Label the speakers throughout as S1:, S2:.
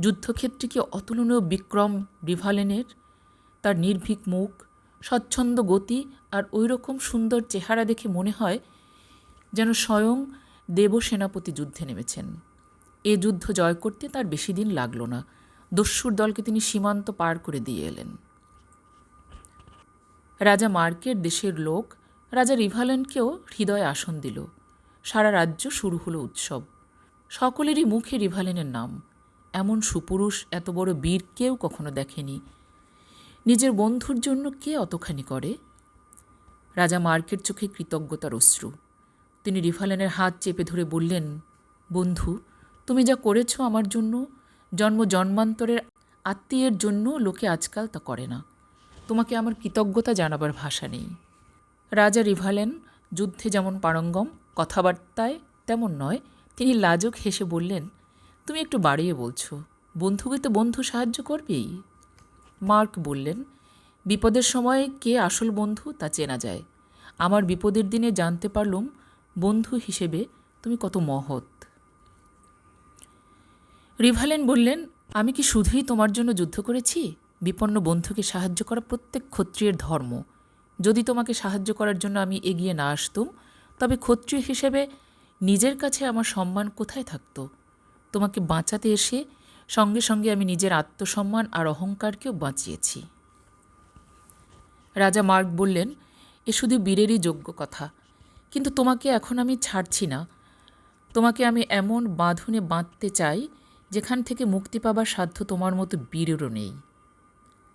S1: যুদ্ধক্ষেত্রে কি অতুলনীয় বিক্রম রিভালেনের তার নির্ভীক মুখ, স্বচ্ছন্দ গতি আর ওই রকম সুন্দর চেহারা দেখে মনে হয় যেন স্বয়ং দেব সেনাপতি যুদ্ধে নেমেছেন। এ যুদ্ধ জয় করতে তার বেশি দিন লাগল না। দস্যুর দলকে তিনি সীমান্ত পার করে দিয়ে এলেন। রাজা মার্কের দেশের লোক, রাজা রিভালেনকেও হৃদয়ে আসন দিল। সারা রাজ্য শুরু হলো উৎসব। সকলেরই মুখে রিভালেনের নাম। এমন সুপুরুষ এত বড় বীর কেউ কখনো দেখেনি। নিজের বন্ধুর জন্য কে অতখানি করে? রাজা মার্কের চোখে কৃতজ্ঞতার অশ্রু। তিনি রিভালেনের হাত চেপে ধরে বললেন, বন্ধু, তুমি যা করেছ আমার জন্য, জন্ম জন্মান্তরের আত্মীয়ের জন্য লোকে আজকাল তা করে না। তোমাকে আমার কৃতজ্ঞতা জানাবার ভাষা নেই। রাজা রিভালেন যুদ্ধে যেমন পারঙ্গম, কথাবার্তায় তেমন নয়, তিনি লাজুক হেসে বললেন তুমি একটু বাড়িয়ে বলছো। বন্ধুকে তো বন্ধু সাহায্য করবেই। মার্ক বললেন, বিপদের সময় কে আসল বন্ধু তা চেনা যায়। আমার বিপদের দিনে জানতে পারলুম, বন্ধু হিসেবে তুমি কত মহৎ। রিভালেন বললেন, আমি কি শুধুই তোমার জন্য যুদ্ধ করেছি? বিপন্ন বন্ধুকে সাহায্য করা প্রত্যেক ক্ষত্রিয়ের ধর্ম। যদি তোমাকে সাহায্য করার জন্য আমি এগিয়ে না আসতুম, তবে ক্ষত্রিয় হিসেবে নিজের কাছে আমার সম্মান কোথায় থাকতো? তোমাকে বাঁচাতে এসে সঙ্গে সঙ্গে আমি নিজের আত্মসম্মান আর অহংকারকেও বাঁচিয়েছি। রাজা মার্ক বললেন, এ শুধু বীরেরই যোগ্য কথা। কিন্তু তোমাকে এখন আমি ছাড়ছি না। তোমাকে আমি এমন বাঁধনে বাঁধতে চাই, যেখান থেকে মুক্তি পাবার সাধ্য তোমার মতো বীরেরও নেই।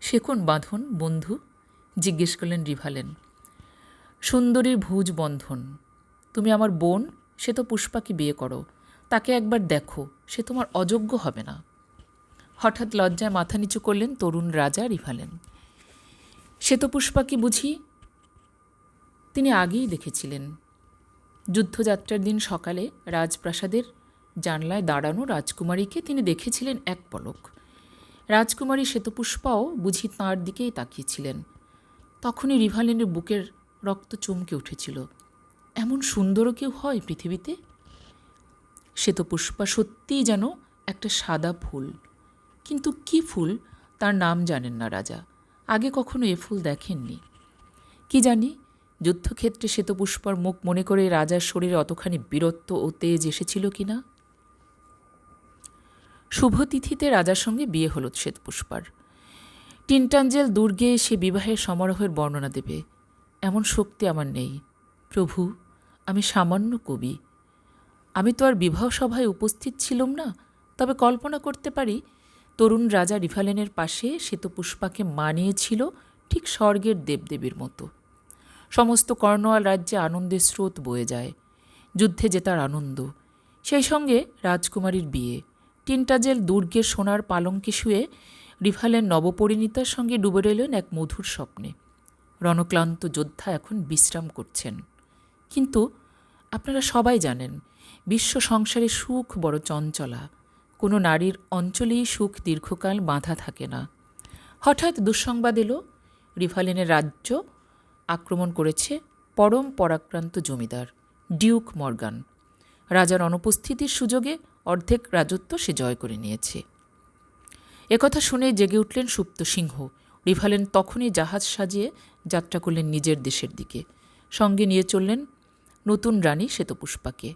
S1: সে কোন বাঁধন, বন্ধু? জিজ্ঞেস করলেন রিভালেন। সুন্দরীর ভুজ বন্ধন। তুমি আমার বোন, সে তো পুষ্পাকে বিয়ে করো। তাকে একবার দেখো, সে তোমার অযোগ্য হবে না। হঠাৎ লজ্জায় মাথা নিচু করলেন তরুণ রাজা রিভালেন। শ্বেতপুষ্পাকে বুঝি তিনি আগেই দেখেছিলেন। যুদ্ধযাত্রার দিন সকালে রাজপ্রাসাদের জানলায় দাঁড়ানো রাজকুমারীকে তিনি দেখেছিলেন এক পলক। রাজকুমারী শ্বেতপুষ্পাও বুঝি তাঁর দিকেই তাকিয়েছিলেন। তখনই রিভালেনের বুকের রক্ত চমকে উঠেছিল। এমন সুন্দরও কেউ হয় পৃথিবীতে? শ্বেতপুষ্পা সত্যিই যেন একটা সাদা ফুল। কিন্তু কি ফুল, তার নাম জানেন না রাজা। আগে কখনো এ ফুল দেখেননি। কি জানি, যুদ্ধক্ষেত্রে শ্বেতপুষ্পার মুখ মনে করে রাজার শরীরে অতখানি বীরত্ব ও তেজ এসেছিল কি না? শুভতিথিতে রাজার সঙ্গে বিয়ে হল শ্বেতপুষ্পার টিনটাঞ্জেল দুর্গে সে বিবাহের সমারোহের বর্ণনা দেবে। এমন শক্তি আমার নেই। প্রভু, আমি সামান্য কবি। আমি তো আর বিবাহ সভায় উপস্থিত ছিলাম না, তবে কল্পনা করতে পারি, তরুণ রাজা রিভালেনের পাশে শ্বেতপুষ্পাকে মানিয়েছিল ঠিক স্বর্গের দেবদেবীর মতো। সমস্ত কর্ণওয়াল রাজ্যে আনন্দের স্রোত বয়ে যায়, যুদ্ধে জেতার আনন্দ। সেই সঙ্গে রাজকুমারীর বিয়ে। টিনটাজেল দুর্গের সোনার পালঙ্কে শুয়ে রিভালের নবপরিণীতার সঙ্গে ডুবে রইলেন এক মধুর স্বপ্নে। রণক্লান্ত যোদ্ধা এখন বিশ্রাম করছেন। কিন্তু আপনারা সবাই জানেন বিশ্ব সংসারে সুখ বড় চঞ্চলা। কোনো নারীর অঞ্চলেই সুখ দীর্ঘকাল বাঁধা থাকে না। হঠাৎ দুঃসংবাদ এলো, রিভালেনের রাজ্য আক্রমণ করেছে পরম পরাক্রান্ত জমিদার, ডিউক মর্গান। রাজার অনুপস্থিতির সুযোগে অর্ধেক রাজত্ব সে জয় করে নিয়েছে। একথা শুনে জেগে উঠলেন সুপ্ত সিংহ। রিভালেন তখনই জাহাজ সাজিয়ে যাত্রা করলেন নিজের দেশের দিকে। সঙ্গে নিয়ে চললেন নতুন রানী শ্বেতপুষ্পাকে।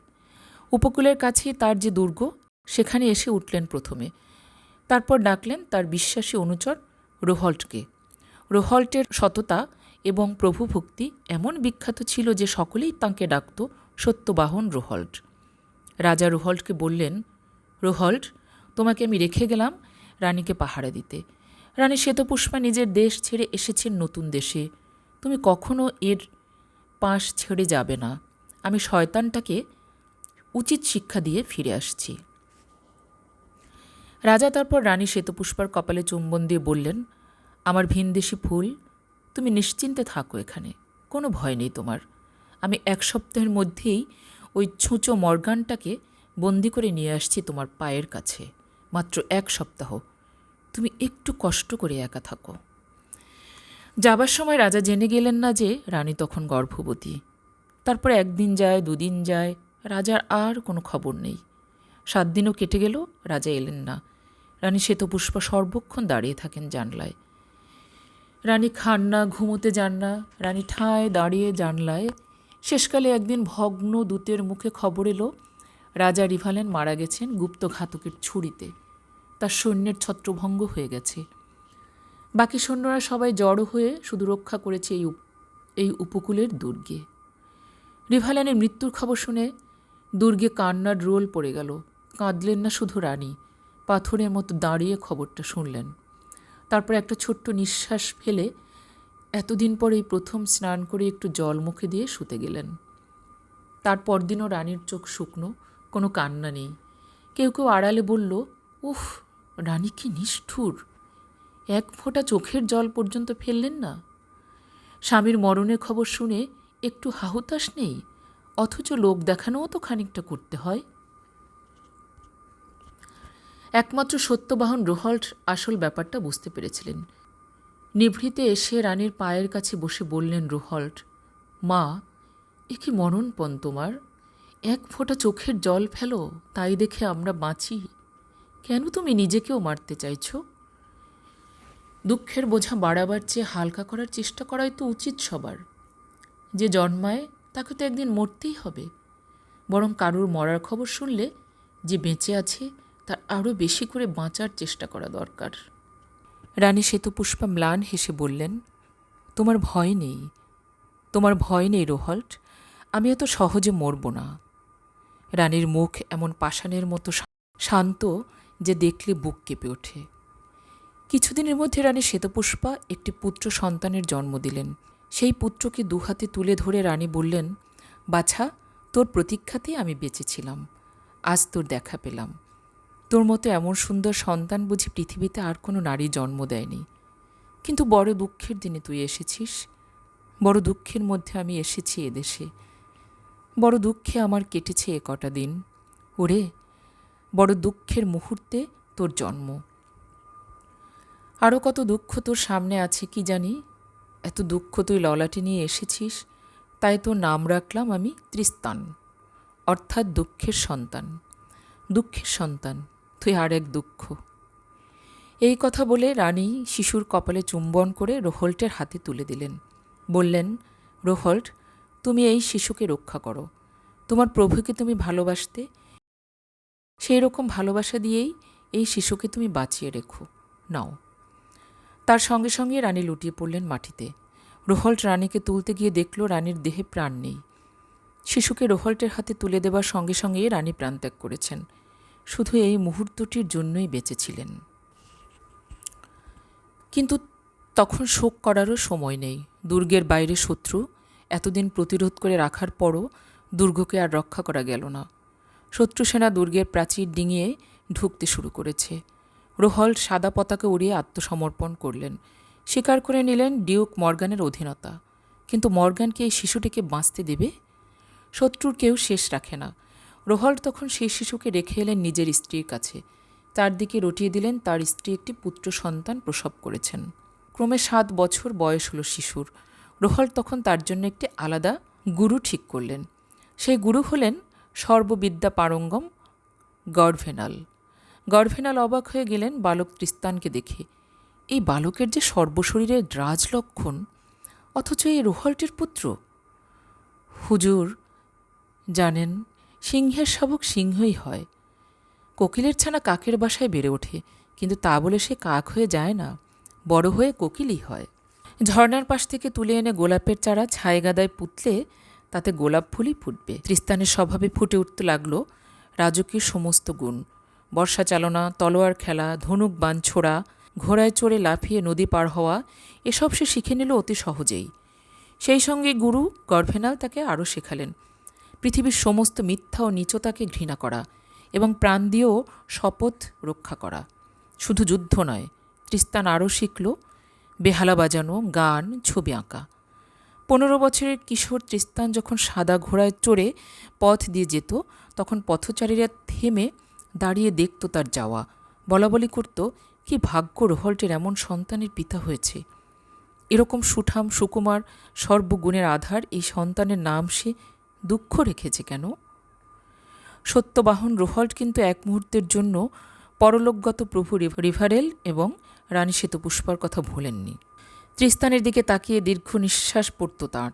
S1: উপকূলের কাছেই তার যে দুর্গ, সেখানে এসে উঠলেন প্রথমে। তারপর ডাকলেন তার বিশ্বাসী অনুচর রোহল্টকে। রোহল্টের সততা এবং প্রভুভক্তি এমন বিখ্যাত ছিল যে সকলেই তাঁকে ডাকত সত্যবাহন রোহল্ট। রাজা রোহল্টকে বললেন, রোহল্ট, তোমাকে আমি রেখে গেলাম রানীকে পাহারা দিতে। রানী শ্বেতপুষ্পা নিজের দেশ ছেড়ে এসেছেন নতুন দেশে। তুমি কখনো এর পাশ ছেড়ে যাবে না। আমি শয়তানটাকে উচিত শিক্ষা দিয়ে ফিরে আসছি। রাজা তারপর রানী শ্বেতপুষ্পার কপালে চুম্বন দিয়ে বললেন, আমার ভিনদেশি ফুল, তুমি নিশ্চিন্তে থাকো এখানে, কোনো ভয় নেই তোমার। আমি এক সপ্তাহের মধ্যেই ওই ছুঁচো মর্গানটাকে বন্দি করে নিয়ে আসছি তোমার পায়ের কাছে, মাত্র এক সপ্তাহ। তুমি একটু কষ্ট করে একা থাকো। যাবার সময় রাজা জেনে গেলেন না যে রানী তখন গর্ভবতী। তারপর একদিন যায়, দুদিন যায় রাজার আর কোনো খবর নেই। সাত দিনও কেটে গেল, রাজা এলেন না। রানী শ্বেতপুষ্পা সর্বক্ষণ দাঁড়িয়ে থাকেন জানলায়। রানী খান না, ঘুমোতে যান না, রানী ঠায় দাঁড়িয়ে জানলায়। শেষকালে একদিন ভগ্ন দূতের মুখে খবর এলো, রাজা রিভালেন মারা গেছেন গুপ্ত ঘাতকের ছুরিতে। তার সৈন্যের ছত্রভঙ্গ হয়ে গেছে। বাকি সৈন্যরা সবাই জড়ো হয়ে শুধু রক্ষা করেছে এই এই উপকূলের দুর্গে। রিভালেনের মৃত্যুর খবর শুনে দুর্গে কান্নার রোল পড়ে গেল। কাঁদলেন না শুধু রানী, পাথরের মতো দাঁড়িয়ে খবরটা শুনলেন। তারপর একটা ছোট্ট নিঃশ্বাস ফেলে এতদিন পরেই প্রথম স্নান করে একটু জল মুখে দিয়ে শুতে গেলেন। তার পরদিনও রানীর চোখ শুকনো, কোনো কান্না নেই। কেউ কেউ আড়ালে বলল, উফ, রানী কি নিষ্ঠুর। এক ফোঁটা চোখের জল পর্যন্ত ফেললেন না? স্বামীর মরণের খবর শুনে একটু হাহুতাশ নেই? অথচ লোক দেখানোও তো খানিকটা করতে হয়। একমাত্র সত্যবাহন রোহল্ট আসল ব্যাপারটা বুঝতে পেরেছিলেন। নিভৃতে এসে রানীর পায়ের কাছে বসে বললেন রোহল্ট, মা, এ কি মরণপণ তোমার? এক ফোঁটা চোখের জল ফেলো, তাই দেখে আমরা বাঁচি। কেন তুমি নিজেকেও মারতে চাইছ? দুঃখের বোঝা বাড়াবার চেয়ে হালকা করার চেষ্টা করাই তো উচিত সবার। যে জন্মায় তাকে তো একদিন মরতেই হবে। বরং কারুর মরার খবর শুনলে যে বেঁচে আছে, তার আরও বেশি করে বাঁচার চেষ্টা করা দরকার। রানী শ্বেতপুষ্পা ম্লান হেসে বললেন, তোমার ভয় নেই। তোমার ভয় নেই রোহল্ট। আমি এত সহজে মরব না রানীর মুখ এমন পাষাণের মতো শান্ত যে দেখলে বুক কেঁপে ওঠে। কিছুদিনের মধ্যে রানী শ্বেতপুষ্পা একটি পুত্র সন্তানের জন্ম দিলেন। সেই পুত্রকে দুহাতে তুলে ধরে রানী বললেন, বাছা, তোর প্রতীক্ষাতেই আমি বেঁচেছিলাম আজ তোর দেখা পেলাম। তোর মতো এমন সুন্দর সন্তান বুঝি পৃথিবীতে আর কোনো নারী জন্ম দেয়নি। কিন্তু বড় দুঃখের দিনে তুই এসেছিস। বড় দুঃখের মধ্যে আমি এসেছি এদেশে বড় দুঃখে আমার কেটেছে এ কটা দিন। ওরে, বড় দুঃখের মুহূর্তে তোর জন্ম। আরও কত দুঃখ তোর সামনে আছে কি জানি? এত দুঃখ তুই ললাটে নিয়ে এসেছিস, তাই তোর নাম রাখলাম আমি ত্রিস্তান, অর্থাৎ দুঃখের সন্তান দুঃখের সন্তান, তুই আর এক দুঃখ। এই কথা বলে রানী শিশুর কপালে চুম্বন করে রোহল্টের হাতে তুলে দিলেন। বললেন, রোহল্ট, তুমি এই শিশুকে রক্ষা করো। তোমার প্রভুকে তুমি ভালোবাসতে, সেই রকম ভালোবাসা দিয়েই এই শিশুকে তুমি বাঁচিয়ে রেখো। নাও। তার সঙ্গে সঙ্গে রানী লুটিয়ে পড়লেন মাটিতে। রোহল্ট রানীকে তুলতে গিয়ে দেখল রানীর দেহে প্রাণ নেই। শিশুকে রোহল্টের হাতে তুলে দেবার সঙ্গে সঙ্গে রানী প্রাণত্যাগ করেছেন। শুধু এই মুহূর্তটির জন্যই বেঁচেছিলেন। কিন্তু তখন শোক করারও সময় নেই। দুর্গের বাইরে শত্রু এতদিন প্রতিরোধ করে রাখার পরও দুর্গকে আর রক্ষা করা গেল না। শত্রু সেনা দুর্গের প্রাচীর ডিঙিয়ে ঢুকতে শুরু করেছে। রোহল্ট সাদা পতাকা উড়িয়ে আত্মসমর্পণ করলেন। স্বীকার করে নিলেন ডিউক মর্গানের অধীনতা। কিন্তু মর্গান কি এই শিশুটিকে বাঁচতে দেবে? শত্রুর কেউ শেষ রাখে না। রোহল্ট তখন সেই শিশুকে রেখে এলেন নিজের স্ত্রীর কাছে। তার দিকে রটিয়ে দিলেন তার স্ত্রী একটি পুত্র সন্তান প্রসব করেছেন। ক্রমে সাত বছর বয়স হলো শিশুর। রোহল্ট তখন তার জন্য একটি আলাদা গুরু ঠিক করলেন। সেই গুরু হলেন সর্ববিদ্যা পারঙ্গম গডভেনাল। গডভেনাল অবাক হয়ে গেলেন বালক ত্রিস্তানকে দেখে। এই বালকের যে সর্বশরীরের দ্রাজ লক্ষণ অথচ এই রোহল্টের পুত্র? হুজুর, জানেন, সিংহের শাবক সিংহই হয়। কোকিলের ছানা কাকের বাসায় বেড়ে ওঠে, কিন্তু তা বলে সে কাক হয়ে যায় না, বড় হয়ে কোকিলই হয়। ঝর্নার পাশ থেকে তুলে এনে গোলাপের চারা ছায় গাদায় পুতলে তাতে গোলাপ ফুলই ফুটবে। ত্রিস্তানের স্বভাবে ফুটে উঠতে লাগল রাজকীয় সমস্ত গুণ। বর্ষা চালনা, তলোয়ার খেলা, ধনুক বান ছোড়া, ঘোড়ায় চড়ে লাফিয়ে নদী পার হওয়া, এসব সে শিখে নিল অতি সহজেই। সেই সঙ্গে গুরু গর্ভেনাল তাকে আরও শেখালেন। পৃথিবীর সমস্ত মিথ্যা ও নিচতাকে ঘৃণা করা এবং প্রাণ দিয়েও শপথ রক্ষা করা। শুধু যুদ্ধ নয়, ত্রিস্তান আরও শিখল, বেহালা বাজানো, গান, ছবি আঁকা। পনেরো বছরের কিশোর ত্রিস্তান যখন সাদা ঘোড়ায় চড়ে পথ দিয়ে যেত, তখন পথচারীরা থেমে দাঁড়িয়ে দেখত তার যাওয়া। বলা বলি করত, কি ভাগ্য রোহল্টের এমন সন্তানের পিতা হয়েছে। এরকম সুঠাম, সুকুমার, সর্বগুণের আধার, এই সন্তানের নাম সে দুঃখ রেখেছে কেন? সত্যবাহন রোহল্ট কিন্তু এক মুহূর্তের জন্য পরলোকগত প্রভু রিভ- রিভারেল এবং রানী সেতু পুষ্পার কথা ভোলেননি। ত্রিস্তানের দিকে তাকিয়ে দীর্ঘ নিঃশ্বাস পড়ত তাঁর।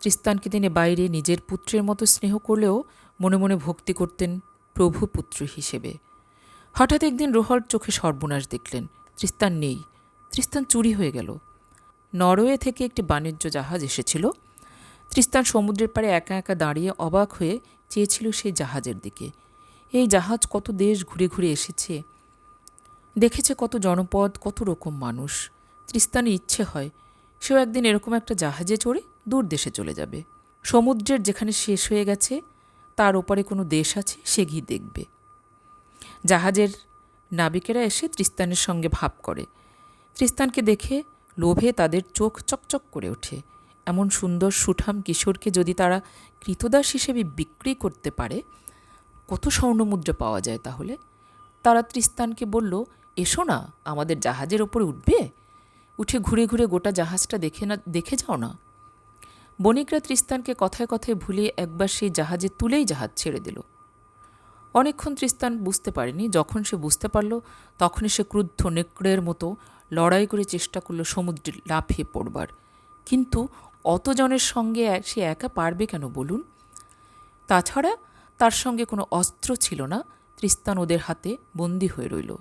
S1: ত্রিস্তানকে তিনি বাইরে নিজের পুত্রের মতো স্নেহ করলেও মনে মনে ভক্তি করতেন প্রভু পুত্র হিসেবে। হঠাৎ একদিন রোহর চোখে সর্বনাশ দেখলেন। ত্রিস্তান নেই। ত্রিস্তান চুরি হয়ে গেল। নরওয়ে থেকে একটি বাণিজ্য জাহাজ এসেছিল। ত্রিস্তান সমুদ্রের পাড়ে একা একা দাঁড়িয়ে অবাক হয়ে চেয়েছিল সেই জাহাজের দিকে। এই জাহাজ কত দেশ ঘুরে ঘুরে এসেছে। দেখেছে কত জনপদ, কত রকম মানুষ। ত্রিস্তানের ইচ্ছে হয়, সেও একদিন এরকম একটা জাহাজে চড়ে দূর দেশে চলে যাবে। সমুদ্রের যেখানে শেষ হয়ে গেছে তার ওপারে কোনো দেশ আছে, সে গিয়ে দেখবে। জাহাজের নাবিকেরা এসে ত্রিস্তানের সঙ্গে ভাব করে। ত্রিস্তানকে দেখে লোভে তাদের চোখ চকচক করে ওঠে। এমন সুন্দর সুঠাম কিশোরকে যদি তারা কৃতদাস হিসেবে বিক্রি করতে পারে, কত স্বর্ণমুদ্রা পাওয়া যায় তাহলে? তারা ত্রিস্তানকে বলল, এসো না, আমাদের জাহাজের ওপরে উঠবে? উঠে ঘুরে ঘুরে গোটা জাহাজটা দেখে না, দেখে যাও না। বণিকরা ত্রিস্তানকে কথায় কথায় ভুলিয়ে একবার সেই জাহাজে তুলেই জাহাজ ছেড়ে দিল। অনেকক্ষণ ত্রিস্তান বুঝতে পারেনি, যখন সে বুঝতে পারল, তখনই সে ক্রুদ্ধ নেকড়ের মতো লড়াই করে চেষ্টা করল সমুদ্রে লাফিয়ে পড়বার। কিন্তু অতজনের সঙ্গে সে একা পারবে কেন বলুন? তাছাড়া তার সঙ্গে কোনো অস্ত্র ছিল না, ত্রিস্তান ওদের হাতে বন্দী হয়ে রইল।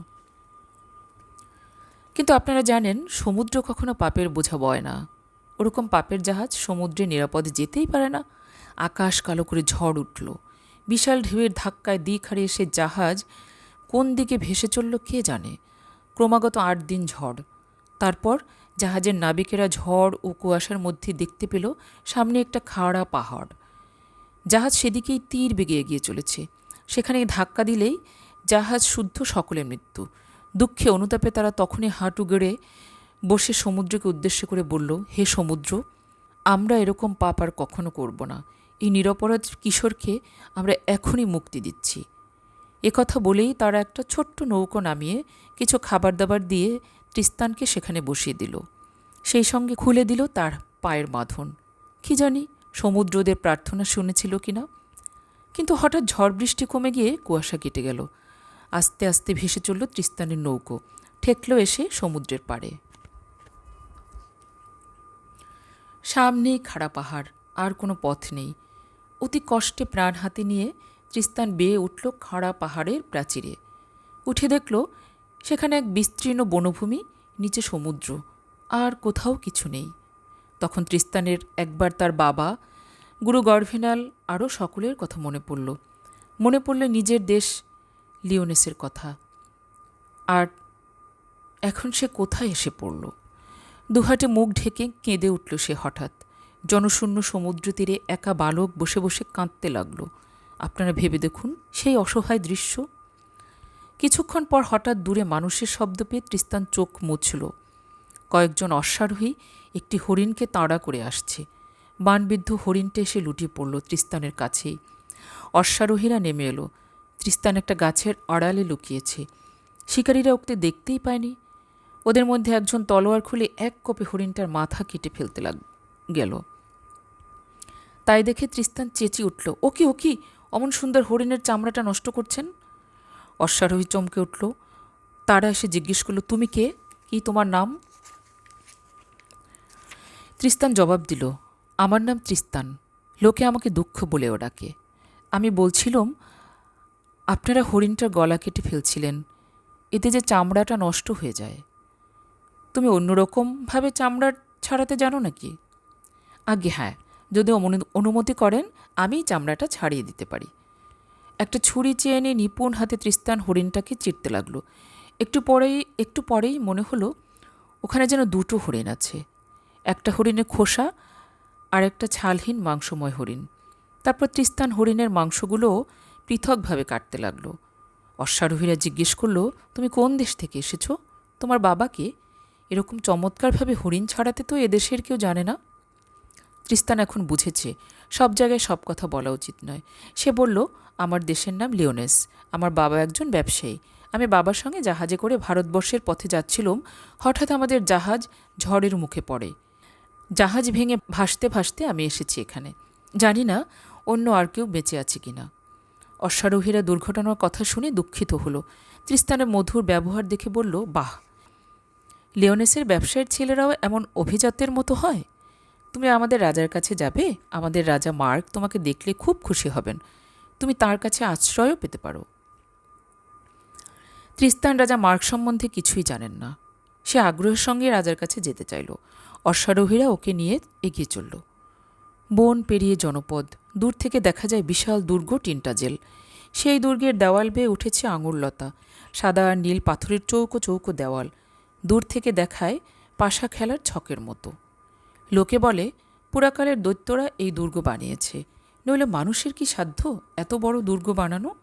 S1: কিন্তু আপনারা জানেন, সমুদ্র কখনো পাপের বোঝা বয় না। ওরকম পাপের জাহাজ সমুদ্রে নিরাপদে যেতেই পারে না। আকাশ কালো করে ঝড় উঠল। বিশাল ঢেউয়ের ধাক্কায় দিক হারিয়ে সে জাহাজ কোন দিকে ভেসে চলল কে জানে? ক্রমাগত আট দিন ঝড়। তারপর জাহাজের নাবিকেরা ঝড় ও কুয়াশার মধ্যে দেখতে পেল সামনে একটা খাড়া পাহাড়। জাহাজ সেদিকেই তীর বেগে এগিয়ে চলেছে। সেখানে ধাক্কা দিলেই জাহাজ শুদ্ধ সকলের মৃত্যু। দুঃখে অনুতাপে তারা তখনই হাঁটু গেড়ে বসে সমুদ্রকে উদ্দেশ্য করে বলল, হে সমুদ্র, আমরা এরকম পাপ আর কখনো করব না। এই নিরপরাধ কিশোরকে আমরা এখনই মুক্তি দিচ্ছি। একথা বলেই তারা একটা ছোট্ট নৌকো নামিয়ে কিছু খাবার দাবার দিয়ে ত্রিস্তানকে সেখানে বসিয়ে দিল। সেই সঙ্গে খুলে দিল তার পায়ের বাঁধন কি জানি সমুদ্রদের প্রার্থনা শুনেছিল কিনা কিন্তু হঠাৎ ঝড় বৃষ্টি কমে গিয়ে কুয়াশা কেটে গেল। আস্তে আস্তে ভেসে চলল ত্রিস্তানের নৌকো। ঠেকল এসে সমুদ্রের পাড়ে। সামনেই খাড়া পাহাড়, আর কোনো পথ নেই। অতি কষ্টে প্রাণ হাতে নিয়ে ত্রিস্তান বেয়ে উঠল খাড়া পাহাড়ের প্রাচীরে। উঠে দেখল, সেখানে এক বিস্তীর্ণ বনভূমি, নিচে সমুদ্র, আর কোথাও কিছু নেই। তখন ত্রিস্তানের একবার তার বাবা, গুরু গর্ভেনাল, আরও সকলের কথা মনে পড়ল। মনে পড়ল নিজের দেশ লিওনেসের কথা। আর এখন সে কোথায় এসে পড়ল? দুহাটে মুখ ঢেকে কেঁদে উঠল সে হঠাৎ। জনশূন্য সমুদ্র তীরে একা বালক বসে বসে কাঁদতে লাগল। আপনারা ভেবে দেখুন, সেই অসহায় দৃশ্য। কিছুক্ষণ পর হঠাৎ দূরে মানুষের শব্দ পেয়ে ত্রিস্তান চোখ মুছল। কয়েকজন অশ্বারোহী একটি হরিণকে তাড়া করে আসছে। বানবিদ্ধ হরিণটা এসে লুটিয়ে পড়ল ত্রিস্তানের কাছেই। অশ্বারোহীরা নেমে এলো। ত্রিস্তান একটা গাছের আড়ালে লুকিয়েছে। শিকারীরা ওকে দেখতেই পায়নি। ওদের মধ্যে একজন তলোয়ার খুলে এক কোপে হরিণটার মাথা কেটে ফেলতে লাগ, গেল। তাই দেখে ত্রিস্তান চেঁচি উঠল, ও কি ও কি? অমন সুন্দর হরিণের চামড়াটা নষ্ট করছেন? অশ্বারোহী চমকে উঠল, তারা এসে জিজ্ঞেস করল, তুমি কে? কি তোমার নাম? ত্রিস্তান জবাব দিল, আমার নাম ত্রিস্তান লোকে আমাকে দুঃখ বলেও ডাকে। আমি বলছিলাম, আপনারা হরিণটার গলা কেটে ফেলছিলেন, এতে যে চামড়াটা নষ্ট হয়ে যায়। তুমি অন্যরকমভাবে চামড়া ছাড়াতে জানো নাকি? আগে হ্যাঁ। যদি অনুমতি করেন আমি চামড়াটা ছাড়িয়ে দিতে পারি। একটা ছুরি চেয়ে এনে নিপুণ হাতে ত্রিস্তান হরিণটাকে চিরতে লাগল। একটু পরেই একটু পরেই মনে হলো, ওখানে যেন দুটো হরিণ আছে। একটা হরিণের খোসা আর একটা ছালহীন মাংসময় হরিণ। তারপর ত্রিস্তান হরিণের মাংসগুলোও পৃথকভাবে কাটতে লাগল। অশ্বারোহীরা জিজ্ঞেস করল, তুমি কোন দেশ থেকে এসেছ? তোমার বাবাকে এরকম চমৎকারভাবে হরিণ ছাড়াতে তো এদেশের কেউ জানে না। ত্রিস্তান এখন বুঝেছে, সব জায়গায় সব কথা বলা উচিত নয়। সে বলল, আমার দেশের নাম লিওনেস, আমার বাবা একজন ব্যবসায়ী। আমি বাবার সঙ্গে জাহাজে করে ভারতবর্ষের পথে যাচ্ছিলাম, হঠাৎ আমাদের জাহাজ ঝড়ের মুখে পড়ে। জাহাজ ভেঙে ভাসতে ভাসতে আমি এসেছি এখানে। জানি না অন্য আর কেউ বেঁচে আছে কিনা। অশ্বারোহীরা দুর্ঘটনার কথা শুনে দুঃখিত হলো। ত্রিস্তানের মধুর ব্যবহার দেখে বলল, বাহ! লিওনেসের ব্যবসায়ের ছেলেরাও এমন অভিজাতের মতো হয়? তুমি আমাদের রাজার কাছে যাবে, আমাদের রাজা মার্ক তোমাকে দেখলে খুব খুশি হবেন। তুমি তার কাছে আশ্রয়ও পেতে পারো। ত্রিস্তান রাজা মার্ক সম্বন্ধে কিছুই জানেন না। সে আগ্রহের সঙ্গে রাজার কাছে যেতে চাইল। অশ্বারোহীরা ওকে নিয়ে এগিয়ে চলল। বন পেরিয়ে জনপদ, দূর থেকে দেখা যায় বিশাল দুর্গ টিন্টাজেল সেই দুর্গের দেওয়াল বেয়ে উঠেছে আঙুরলতা, সাদা আর নীল পাথরের চৌকো চৌকো দেওয়াল। দূর থেকে দেখায় পাশা খেলার ছকের মতো। লোকে বলে, পুরাকালের দৈত্যরা এই দুর্গ বানিয়েছে। নইলে মানুষের কি সাধ্য এত বড় দুর্গ বানানো?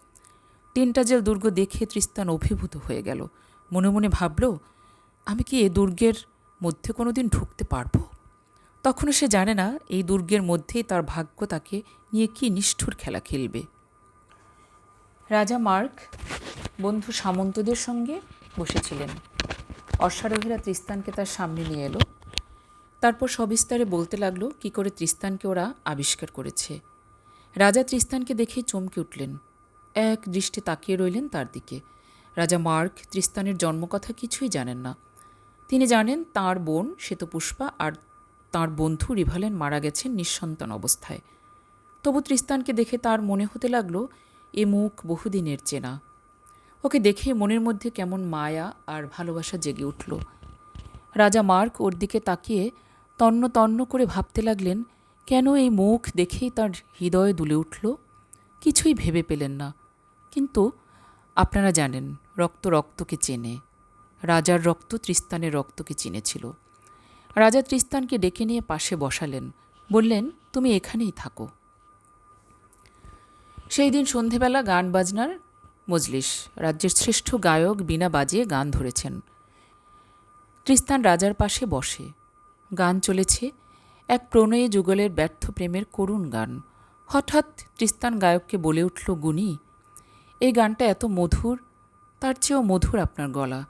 S1: টিনটাজেল দুর্গ দেখে তৃস্তান অভিভূত হয়ে গেল। মনে মনে ভাবল, আমি কি এ দুর্গের মধ্যে কোনো দিন ঢুকতে পারব? তখনও সে জানে না, এই দুর্গের মধ্যেই তার ভাগ্য তাকে নিয়ে কি নিষ্ঠুর খেলা খেলবে। রাজা মার্ক বন্ধু সামন্তদের সঙ্গে বসেছিলেন। অশ্বারোহীরা ত্রিস্তানকে তার সামনে নিয়ে এলো। তারপর সবিস্তারে বলতে লাগল, কি করে ত্রিস্তানকে ওরা আবিষ্কার করেছে? রাজা ত্রিস্তানকে দেখে চমকে উঠলেন। এক দৃষ্টি তাকিয়ে রইলেন তার দিকে। রাজা মার্ক ত্রিস্তানের জন্মকথা কিছুই জানেন না। তিনি জানেন তার বোন শ্বেতপুষ্পা আর তার বন্ধু রিভালেন মারা গেছেন নিঃসন্তান অবস্থায়। তবু ত্রিস্তানকে দেখে তার মনে হতে লাগল, এ মুখ বহুদিনের চেনা। ওকে দেখে মনের মধ্যে কেমন মায়া আর ভালোবাসা জেগে উঠল। রাজা মার্ক ওর দিকে তাকিয়ে তন্ন তন্ন করে ভাবতে লাগলেন, কেন এই মুখ দেখেই তার হৃদয় দুলে উঠল? কিছুই ভেবে পেলেন না। কিন্তু আপনারা জানেন, রক্ত রক্তকে চেনে। রাজার রক্ত ত্রিস্তানের রক্তকে চিনেছিল। রাজা ত্রিস্তানকে ডেকে নিয়ে পাশে বসালেন, বললেন, তুমি এখানেই থাকো। সেই দিন সন্ধেবেলা গান বাজনার মজলিস, রাজ্যের শ্রেষ্ঠ গায়ক বিনা বাজিয়ে গান ধরেছেন। ত্রিস্তান রাজার পাশে বসে। গান চলেছে এক প্রণয়ী যুগলের ব্যর্থ প্রেমের করুণ গান। হঠাৎ ত্রিস্তান গায়ককে বলে উঠল গুনি এই গানটা এত মধুর, তার চেয়েও মধুর আপনার গলা।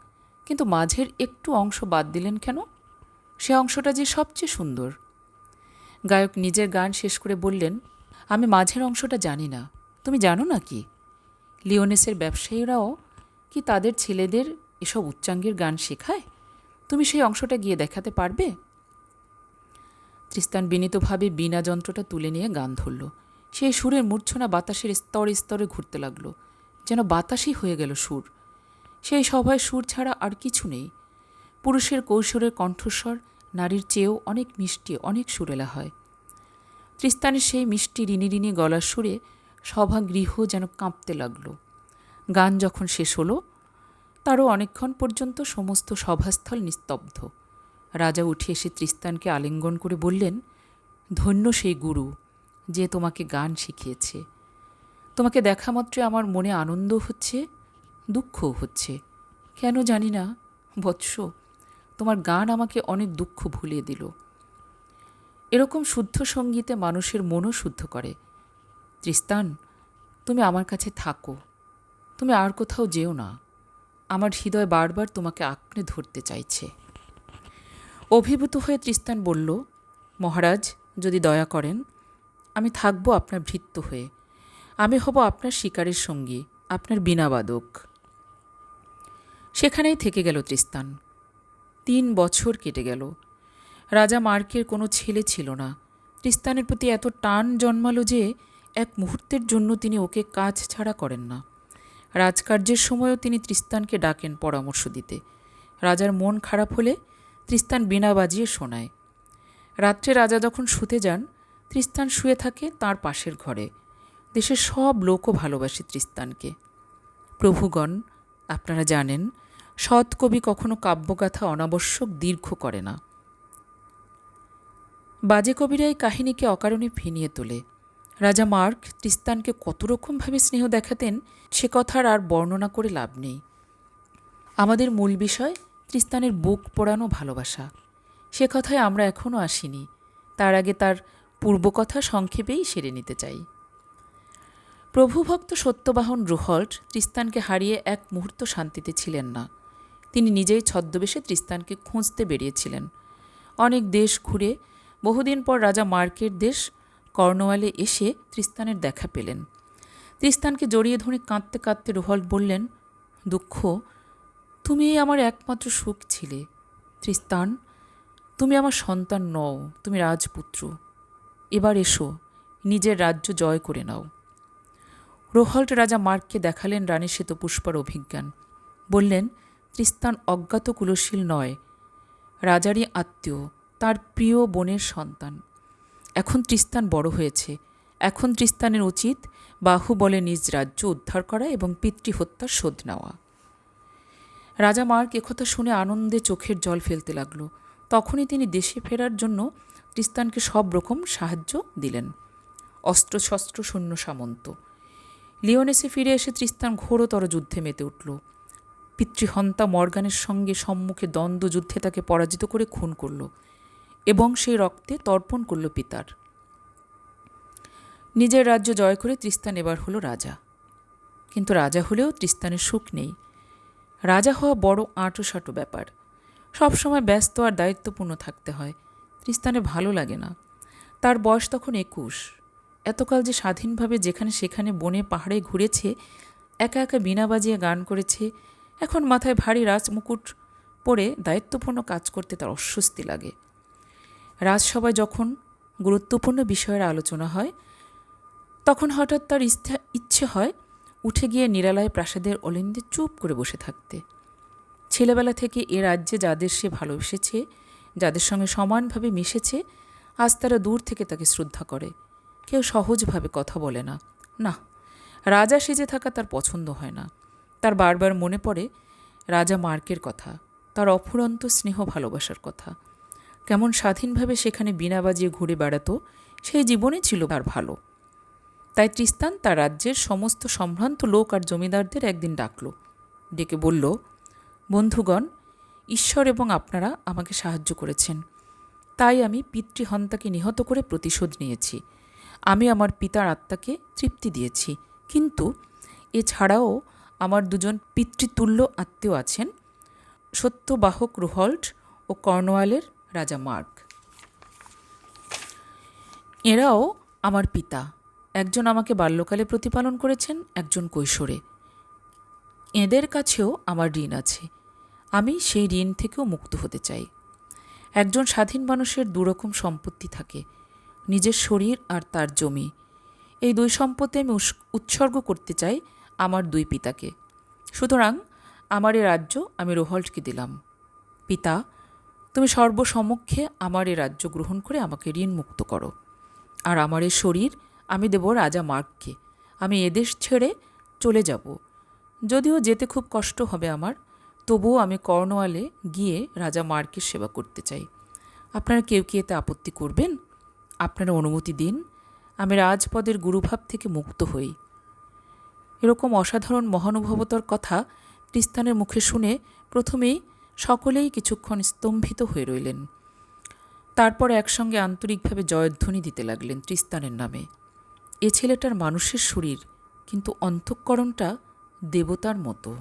S1: কিন্তু মাঝের একটু অংশ বাদ দিলেন কেন? সে অংশটা যে সবচেয়ে সুন্দর। গায়ক নিজের গান শেষ করে বললেন, আমি মাঝের অংশটা জানি না। তুমি জানো না কি? লিওনেসের ব্যবসায়ীরাও কি তাদের ছেলেদের এসব উচ্চাঙ্গের গান শেখায়? তুমি সেই অংশটা গিয়ে দেখাতে পারবে? ত্রিস্তান বিনীতভাবে বীণা যন্ত্রটা তুলে নিয়ে গান ধরল। সেই সুরের মূর্ছনা বাতাসের স্তরে স্তরে ঘুরতে লাগল, যেন বাতাসই হয়ে গেল সুর। সেই সভায় সুর ছাড়া আর কিছু নেই। পুরুষের কৈশোরের কণ্ঠস্বর, নারীর চেয়েও অনেক মিষ্টি, অনেক সুরেলা হয়। ত্রিস্তানের সেই মিষ্টি রিনি রিনি গলার সুরে সভাগৃহ যেন কাঁপতে লাগল। গান যখন শেষ হলো, তারও অনেকক্ষণ পর্যন্ত সমস্ত সভাস্থল নিস্তব্ধ। রাজা উঠে এসে ত্রিস্তানকে আলিঙ্গন করে বললেন, ধন্য সেই গুরু যে তোমাকে গান শিখিয়েছে। তোমাকে দেখা মাত্রে আমার মনে আনন্দ হচ্ছে, দুঃখও হচ্ছে। কেন জানি না, বৎস, তোমার গান আমাকে অনেক দুঃখ ভুলিয়ে দিল। এরকম শুদ্ধ সঙ্গীতে মানুষের মনও শুদ্ধ করে। ত্রিস্তান, তুমি আমার কাছে থাকো। তুমি আর কোথাও যেও না। আমার হৃদয় বারবার তোমাকে আঁকড়ে ধরতে চাইছে। অভিভূত হয়ে ত্রিস্তান বলল, মহারাজ, যদি দয়া করেন, আমি থাকব আপনার ভৃত্য হয়ে। আমি হব আপনার শিকারের সঙ্গী, আপনার বিনাবাদক সেখানেই থেকে গেল ত্রিস্তান। তিন বছর কেটে গেল। রাজা মার্কের কোনো ছেলে ছিল না। ত্রিস্তানের প্রতি এত টান জন্মালো যে এক মুহূর্তের জন্য তিনি ওকে কাজ ছাড়া করেন না। রাজকার্যের সময়ও তিনি ত্রিস্তানকে ডাকেন পরামর্শ দিতে। রাজার মন খারাপ হলে ত্রিস্তান বিনা বাজিয়ে শোনায়। রাত্রে রাজা যখন শুতে যান, ত্রিস্তান শুয়ে থাকে তার পাশের ঘরে। দেশের সব লোকও ভালোবাসে ত্রিস্তানকে। প্রভুগণ, আপনারা জানেন সৎ কবি কখনো কাব্যগাথা অনাবশ্যক দীর্ঘ করে না। বাজে কবিরা এই কাহিনীকে অকারণে ফিনিয়ে তোলে। রাজা মার্ক ত্রিস্তানকে কত রকমভাবে স্নেহ দেখাতেন, সে কথার আর বর্ণনা করে লাভ নেই। আমাদের মূল বিষয় ত্রিস্তানের বুক পোড়ানো ভালোবাসা। সে কথায় আমরা এখনও আসিনি। তার আগে তার পূর্বকথা সংক্ষেপেই সেরে নিতে চাই। প্রভুভক্ত সত্যবাহন রুহল্ট ত্রিস্তানকে হারিয়ে এক মুহূর্ত শান্তিতে ছিলেন না। তিনি নিজেই ছদ্মবেশে ত্রিস্তানকে খুঁজতে বেরিয়েছিলেন। অনেক দেশ ঘুরে বহুদিন পর রাজা মার্কের দেশ কর্নওয়ালে এসে ত্রিস্তানের দেখা পেলেন। ত্রিস্তানকে জড়িয়ে ধরে কাঁদতে কাঁদতে রোহল্ট বললেন, দুঃখ, তুমি আমার একমাত্র সুখ ছিলে। ত্রিস্তান, তুমি আমার সন্তান নও, তুমি রাজপুত্র। এবার এসো, নিজের রাজ্য জয় করে নাও। রোহল্ট রাজা মার্ককে দেখালেন রানী শ্বেতপুষ্পার অভিজ্ঞান। বললেন, ত্রিস্তান অজ্ঞাত কুলশীল নয়, রাজারই আত্মীয়, তার প্রিয় বোনের সন্তান। এখন ত্রিস্তান বড় হয়েছে। এখন ত্রিস্তানের উচিত বাহুবলে নিজ রাজ্য উদ্ধার করা এবং পিতৃহত্যার শোধ নেওয়া। রাজা মার্ক একথা শুনে আনন্দে চোখের জল ফেলতে লাগল। তখনই তিনি দেশে ফেরার জন্য ত্রিস্তানকে সব রকম সাহায্য দিলেন। অস্ত্রশস্ত্র শূন্য সামন্ত। লিওনেসে ফিরে এসে ত্রিস্তান ঘোরতর যুদ্ধে মেতে উঠল। পিতৃহন্তা মর্গানের সঙ্গে সম্মুখে দ্বন্দ্ব যুদ্ধে তাকে পরাজিত করে খুন করল। এবং সেই রক্তে তর্পণ করল পিতার। নিজের রাজ্য জয় করে ত্রিস্তান এবার হলো রাজা। কিন্তু রাজা হলেও ত্রিস্তানের সুখ নেই। রাজা হওয়া বড় আঁটো সাঁটো ব্যাপার। সবসময় ব্যস্ত আর দায়িত্বপূর্ণ থাকতে হয়। ত্রিস্তানে ভালো লাগে না। তার বয়স তখন একুশ। এতকাল যে স্বাধীনভাবে যেখানে সেখানে বনে পাহাড়ে ঘুরেছে, একা একা বিনা বাজিয়ে গান করেছে, এখন মাথায় ভারী রাজমুকুট পরে দায়িত্বপূর্ণ কাজ করতে তার অস্বস্তি লাগে। রাজসভায় যখন গুরুত্বপূর্ণ বিষয়ের আলোচনা হয়, তখন হঠাৎ তার ইচ্ছা ইচ্ছে হয় উঠে গিয়ে নিরালয় প্রাসাদের অলিন্দে চুপ করে বসে থাকতে। ছেলেবেলা থেকে এ রাজ্যে যাদের সে ভালোবেসেছে, যাদের সঙ্গে সমানভাবে মিশেছে, আজ তারা দূর থেকে তাকে শ্রদ্ধা করে। কেউ সহজভাবে কথা বলে না। না, রাজা সেজে থাকা তার পছন্দ হয় না। তার বারবার মনে পড়ে, রাজা মার্কের কথা, তার অফুরন্ত স্নেহ ভালোবাসার কথা। কেমন স্বাধীনভাবে সেখানে বিনা বাজিয়ে ঘুরে বেড়াতো, সেই জীবনে ছিল তার ভালো। তাই ত্রিস্তান তার রাজ্যের সমস্ত সম্ভ্রান্ত লোক আর জমিদারদের একদিন ডাকল। ডেকে বলল, বন্ধুগণ, ঈশ্বর এবং আপনারা আমাকে সাহায্য করেছেন। তাই আমি পিতৃহন্তাকে নিহত করে প্রতিশোধ নিয়েছি। আমি আমার পিতার আত্মাকে তৃপ্তি দিয়েছি। কিন্তু এছাড়াও আমার দুজন পিতৃতুল্য আত্মীয় আছেন, সত্যবাহক রুহল্ট ও কর্নওয়ালের রাজা মার্ক। এরাও আমার পিতা। একজন আমাকে বাল্যকালে প্রতিপালন করেছেন, একজন কৈশোরে। এদের কাছেও আমার ঋণ আছে। আমি সেই ঋণ থেকেও মুক্ত হতে চাই। একজন স্বাধীন মানুষের দুরকম সম্পত্তি থাকে, নিজের শরীর আর তার জমি। এই দুই সম্পত্তি আমি উৎসর্গ করতে চাই আমার দুই পিতাকে। সুতরাং আমার এ রাজ্য আমি রোহল্টকে দিলাম। পিতা তুমি সর্বসমক্ষে আমার এ রাজ্য গ্রহণ করে আমাকে ঋণ মুক্ত করো। আর আমার এ শরীর, আমি দেব রাজা মার্ককে আমি এদেশ ছেড়ে চলে যাব। যদিও যেতে খুব কষ্ট হবে আমার, তবুও আমি কর্নওয়ালে গিয়ে রাজা মার্কের সেবা করতে চাই। আপনারা কেউ কি এতে আপত্তি করবেন? আপনারা অনুমতি দিন, আমি রাজপদের গুরুভাব থেকে মুক্ত হই। এরকম অসাধারণ মহানুভবতার কথা ত্রিস্তানের মুখে শুনে প্রথমেই সকলেই কিছুক্ষণ স্তম্ভিত হয়ে রইলেন। তারপর একসঙ্গে আন্তরিকভাবে জয়ধ্বনি দিতে লাগলেন ত্রিস্তানের নামে। এ ছেলেটার মানুষের শরীর, কিন্তু অন্তঃকরণটা দেবতার মতো।